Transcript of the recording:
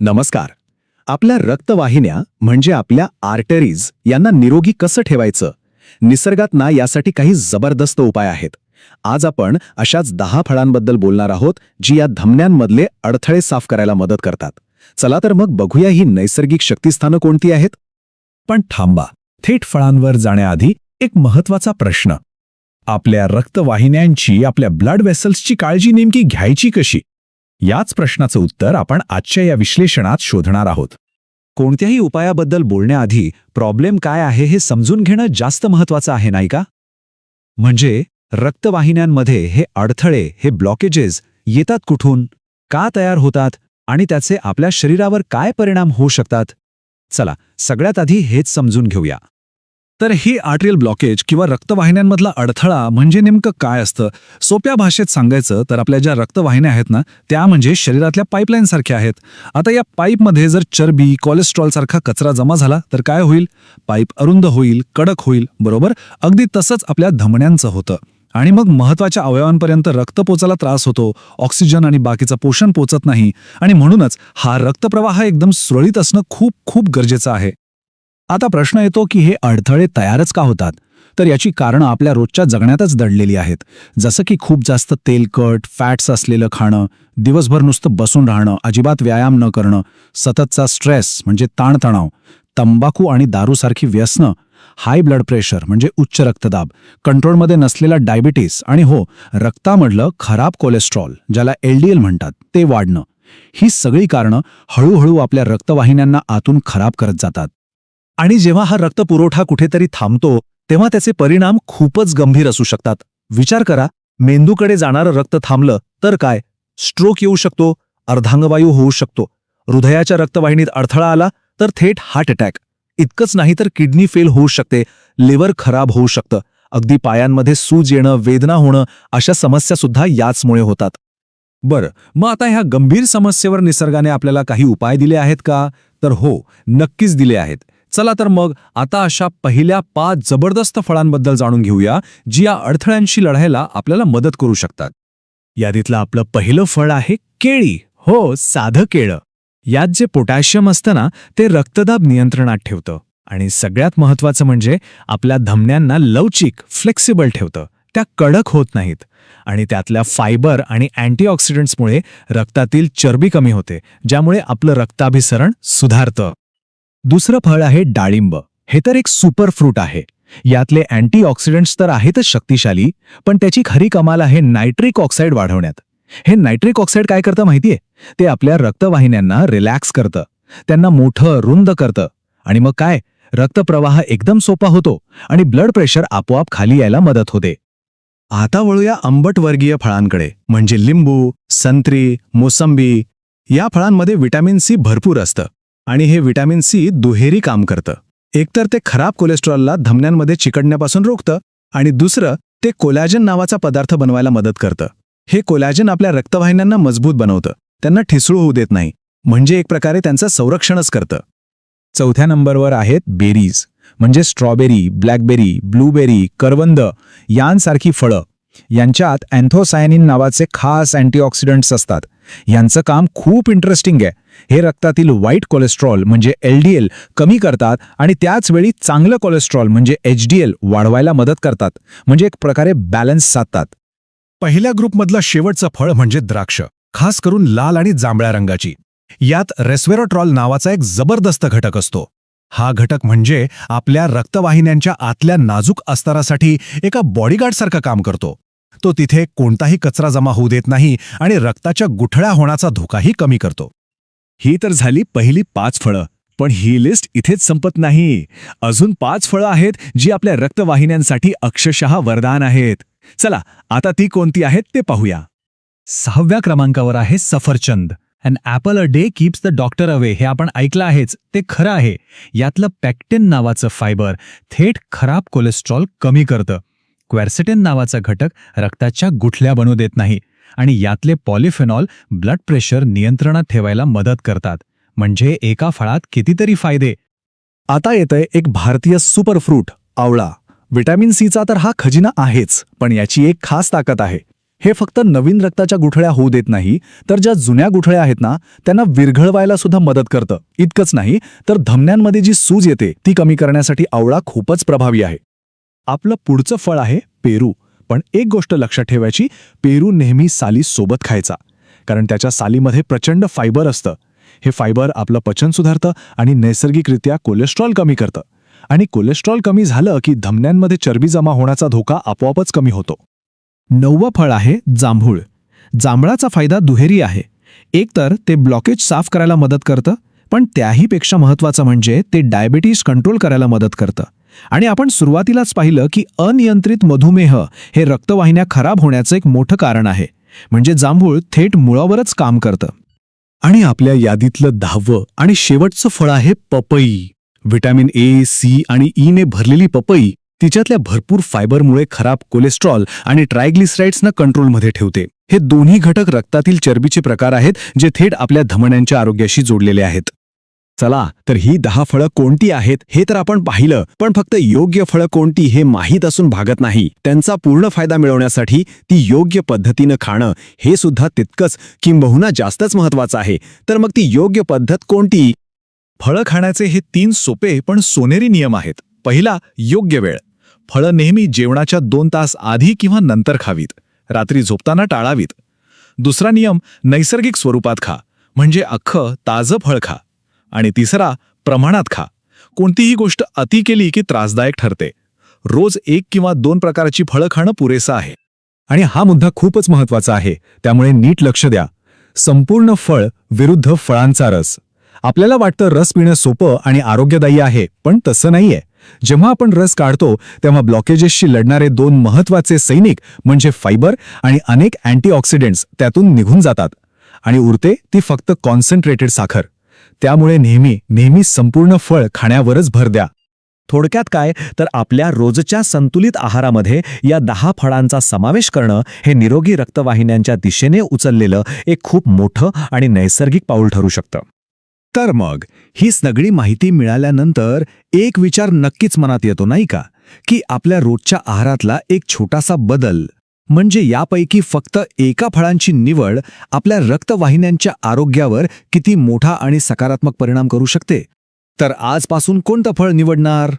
नमस्कार. आपल्या रक्तवाहिन्या म्हणजे आपल्या आर्टरीज यांना निरोगी कसं ठेवायचं? निसर्गात ना यासाठी काही जबरदस्त उपाय आहेत. आज आपण अशाच दहा फळांबद्दल बोलणार आहोत जी या धमन्यांमधले अडथळे साफ करायला मदत करतात. चला तर मग बघूया ही नैसर्गिक शक्तिस्थानं कोणती आहेत? पण थांबा. थेट फळांवर जाण्याआधी एक महत्त्वाचा प्रश्न. आपल्या रक्तवाहिन्यांची आपल्या ब्लड वेसल्सची काळजी नेमकी घ्यायची कशी? याच प्रश्नाचं उत्तर आपण आजच्या या विश्लेषणात शोधणार आहोत. कोणत्याही उपायाबद्दल बोलण्याआधी प्रॉब्लेम काय आहे हे समजून घेणं जास्त महत्वाचं आहे नाही का? म्हणजे रक्तवाहिन्यांमध्ये हे अडथळे हे ब्लॉकेजेस येतात कुठून का तयार होतात आणि त्याचे आपल्या शरीरावर काय परिणाम होऊ शकतात? चला सगळ्यात आधी हेच समजून घेऊया. तर हे आर्ट्रियल ब्लॉकेज किंवा रक्तवाहिन्यांमधला अडथळा म्हणजे नेमकं काय असतं? सोप्या भाषेत सांगायचं तर आपल्या ज्या रक्तवाहिन्या आहेत ना त्या म्हणजे शरीरातल्या पाईपलाईन सारख्या आहेत. आता या पाईपमध्ये जर चरबी कोलेस्ट्रॉल सारखा कचरा जमा झाला तर काय होईल? पाईप अरुंद होईल कडक होईल बरोबर? अगदी तसंच आपल्या धमन्यांचं होतं. आणि मग महत्त्वाच्या अवयवांपर्यंत रक्त पोचायला त्रास होतो ऑक्सिजन आणि बाकीचं पोषण पोचत नाही. आणि म्हणूनच हा रक्तप्रवाह एकदम सुरळीत असणं खूप खूप गरजेचं आहे. आता प्रश्न येतो की हे अडथळे तयारच का होतात? तर याची कारणं आपल्या रोजच्या जगण्यातच दडलेली आहेत. जसं की खूप जास्त तेलकट फॅट्स असलेलं खाणं दिवसभर नुसतं बसून राहणं अजिबात व्यायाम न करणं सततचा स्ट्रेस म्हणजे ताणतणाव तंबाखू आणि दारूसारखी व्यसनं हाय ब्लड प्रेशर म्हणजे उच्च रक्तदाब कंट्रोलमध्ये नसलेला डायबिटीस आणि हो रक्तामधलं खराब कोलेस्ट्रॉल ज्याला एलडीएल म्हणतात ते वाढणं. ही सगळी कारणं हळूहळू आपल्या रक्तवाहिन्यांना आतून खराब करत जातात. आणि जेव्हा हा रक्तपुरवठा कुठेतरी थांबतो तेव्हा त्याचे परिणाम खूपच गंभीर असू शकतात. विचार करा मेंदूकडे जाणारं रक्त थांबलं तर काय? स्ट्रोक येऊ शकतो अर्धांगवायू होऊ शकतो. हृदयाच्या रक्तवाहिनीत अडथळा आला तर थेट हार्ट अटॅक. इतकंच नाही तर किडनी फेल होऊ शकते लिव्हर खराब होऊ शकतं. अगदी पायांमध्ये सूज येणं वेदना होणं अशा समस्या सुद्धा याचमुळे होतात. बरं मग आता ह्या गंभीर समस्येवर निसर्गाने आपल्याला काही उपाय दिले आहेत का? तर हो नक्कीच दिले आहेत. चला तर मग आता अशा पहिल्या पाच जबरदस्त फळांबद्दल जाणून घेऊया जी या अडथळ्यांशी लढायला आपल्याला मदत करू शकतात. यादीतलं आपलं पहिलं फळ आहे केळी. हो साधं केळं. यात जे पोटॅशियम असतं ना ते रक्तदाब नियंत्रणात ठेवतं. आणि सगळ्यात महत्वाचं म्हणजे आपल्या धमन्यांना लवचिक फ्लेक्सिबल ठेवतं. त्या कडक होत नाहीत. आणि त्यातल्या फायबर आणि अँटीऑक्सिडंट्समुळे रक्तातील चरबी कमी होते ज्यामुळे आपलं रक्ताभिसरण सुधारतं. दुसरं फळ आहे डाळिंब. हे तर एक सुपर फ्रूट आहे. यातले अँटीऑक्सिडंट्स तर आहेतच शक्तिशाली पण त्याची खरी कमाल आहे नायट्रिक ऑक्साईड वाढवण्यात. हे नायट्रिक ऑक्साईड काय करतं माहितीये? ते आपल्या रक्तवाहिन्यांना रिलॅक्स करतं. त्यांना मोठं रुंद करतं. आणि मग काय? रक्तप्रवाह एकदम सोपा होतो आणि ब्लड प्रेशर आपोआप खाली यायला मदत होते. आता वळूया आंबटवर्गीय फळांकडे. म्हणजे लिंबू संत्री मोसंबी या फळांमध्ये व्हिटॅमिन सी भरपूर असतं. आणि हे व्हिटॅमिन सी दुहेरी काम करतं. एकतर ते खराब कोलेस्ट्रॉलला धमन्यांमध्ये चिकटण्यापासून रोखतं आणि दुसरं ते कोलॅजन नावाचा पदार्थ बनवायला मदत करतं. हे कोलॅजन आपल्या रक्तवाहिन्यांना मजबूत बनवतं. त्यांना ठिसूळ होऊ देत नाही. म्हणजे एक प्रकारे त्यांचं संरक्षणच करतं. चौथ्या नंबरवर आहेत बेरीज. म्हणजे स्ट्रॉबेरी ब्लॅकबेरी ब्लूबेरी करवंद यांसारखी फळं. यांच्यात अँथोसायनिन नावाचे खास अँटीऑक्सिडंट्स असतात. यांचं काम खूप इंटरेस्टिंग आहे. हे रक्तातील वाईट कोलेस्ट्रॉल म्हणजे एलडीएल कमी करतात आणि त्याच वेळी चांगलं कोलेस्ट्रॉल म्हणजे एचडीएल वाढवायला मदत करतात. म्हणजे एक प्रकारे बॅलन्स साधतात. पहिल्या ग्रुपमधलं शेवटचं फळ म्हणजे द्राक्ष खास करून लाल आणि जांभळ्या रंगाची. यात रेस्वेरोट्रॉल नावाचा एक जबरदस्त घटक असतो. हा घटक म्हणजे आपल्या रक्तवाहिन्यांच्या आतल्या नाजूक अस्तरासाठी एका बॉडीगार्डसारखं काम करतो. तो तिथे कोणताही कचरा जमा होऊ देत नाही आणि रक्ताच्या गुठळ्या होण्याचा धोकाही कमी करतो. ही तर झाली पहिली पाच फळं पण ही लिस्ट इथेच संपत नाही. अजून पाच फळं आहेत जी आपल्या रक्तवाहिन्यांसाठी अक्षरशः वरदान आहेत. चला आता ती कोणती आहेत ते पाहूया. सहाव्या क्रमांकावर आहे सफरचंद. An apple a day keeps the doctor away हे आपण ऐकलं आहेच. ते खरं आहे. यातलं पॅक्टिन नावाचं फायबर थेट खराब कोलेस्ट्रॉल कमी करतं. क्वॅर्सेटेन नावाचा घटक रक्ताच्या गुठल्या बनू देत नाही आणि यातले पॉलिफेनॉल ब्लड प्रेशर नियंत्रणात ठेवायला मदत करतात. म्हणजे एका फळात कितीतरी फायदे. आता येतंय एक भारतीय सुपरफ्रूट आवळा. व्हिटॅमिन सीचा तर हा खजिना आहेच पण याची एक खास ताकद आहे. हे फक्त नवीन रक्ताच्या गुठळ्या होऊ देत नाही तर ज्या जुन्या गुठळ्या आहेत ना त्यांना विरघळवायला सुद्धा मदत करतं. इतकंच नाही तर धमन्यांमध्ये जी सूज येते ती कमी करण्यासाठी आवळा खूपच प्रभावी आहे. आपलं पुढचं फळ आहे पेरू. पण एक गोष्ट लक्षात ठेवायची पेरू नेहमी साली सोबत खायचा. कारण त्याच्या सालीमध्ये प्रचंड फायबर असतं. हे फायबर आपलं पचन सुधारतं आणि नैसर्गिकरित्या कोलेस्ट्रॉल कमी करतं. आणि कोलेस्ट्रॉल कमी झालं की धमन्यांमध्ये चरबी जमा होण्याचा धोका आपोआपच कमी होतो. नववं फळ आहे जांभूळ. जांभळाचा फायदा दुहेरी आहे. एकतर ते ब्लॉकेज साफ करायला मदत करतं पण त्याहीपेक्षा महत्त्वाचं म्हणजे ते डायबेटीज कंट्रोल करायला मदत करतं. आणि आपण सुरुवातीलाच पाहिलं की अनियंत्रित मधुमेह हे रक्तवाहिन्या खराब होण्याचं एक मोठं कारण आहे. म्हणजे जांभूळ थेट मुळावरच काम करतं. आणि आपल्या यादीतलं दहावं आणि शेवटचं फळ आहे पपई. व्हिटॅमिन ए सी आणि ई ने भरलेली पपई तिच्यातल्या भरपूर फायबरमुळे खराब कोलेस्ट्रॉल आणि ट्रायग्लिसराईड्सना कंट्रोलमध्ये ठेवते. हे दोन्ही घटक रक्तातील चरबीचे प्रकार आहेत जे थेट आपल्या धमण्यांच्या आरोग्याशी जोडलेले आहेत. चला तर ही दहा फळं कोणती आहेत हे तर आपण पाहिलं पण फक्त योग्य फळं कोणती हे माहीत असून भागत नाही. त्यांचा पूर्ण फायदा मिळवण्यासाठी ती योग्य पद्धतीनं खाणं हे सुद्धा तितकंच किंबहुना जास्तच महत्वाचं आहे. तर मग ती योग्य पद्धत कोणती? फळं खाण्याचे हे तीन सोपे पण सोनेरी नियम आहेत. पहिला योग्य वेळ. फळं नेहमी जेवणाच्या दोन तास आधी किंवा नंतर खावीत. रात्री झोपताना टाळावीत. दुसरा नियम नैसर्गिक स्वरूपात खा. म्हणजे अख्खं ताजं फळ खा. आणि तिसरा प्रमाणात खा. कोणतीही गोष्ट अति केली की त्रासदायक ठरते. रोज एक किंवा दोन प्रकारची फळं खाणं पुरेसं आहे. आणि हा मुद्दा खूपच महत्त्वाचा आहे. त्यामुळे नीट लक्ष द्या. संपूर्ण फळ विरुद्ध फळांचा रस. आपल्याला वाटतं रस पिणं सोपं आणि आरोग्यदायी आहे पण तसं नाहीये. जेव्हा आपण रस काढतो तेव्हा ब्लॉकेजेसशी लढणारे दोन महत्त्वाचे सैनिक म्हणजे फायबर आणि अनेक अँटीऑक्सिडेंट्स त्यातून निघून जातात. आणि उरते ती फक्त कॉन्सन्ट्रेटेड साखर. त्यामुळे नेहमी नेहमी संपूर्ण फळ खाण्यावरच भर द्या. थोडक्यात काय? तर आपल्या रोजच्या संतुलित आहारामध्ये या दहा फळांचा समावेश करणं हे निरोगी रक्तवाहिन्यांच्या दिशेने उचललेलं एक खूप मोठं आणि नैसर्गिक पाऊल ठरू शकतं. तर मग ही सगळी माहिती मिळाल्यानंतर एक विचार नक्कीच मनात येतो नाही का? की आपल्या रोजच्या आहारातला एक छोटासा बदल म्हणजे यापैकी फक्त एका फळांची निवड आपल्या रक्तवाहिन्यांच्या आरोग्यावर किती मोठा आणि सकारात्मक परिणाम करू शकते? तर आजपासून कोणतं फळ निवडणार?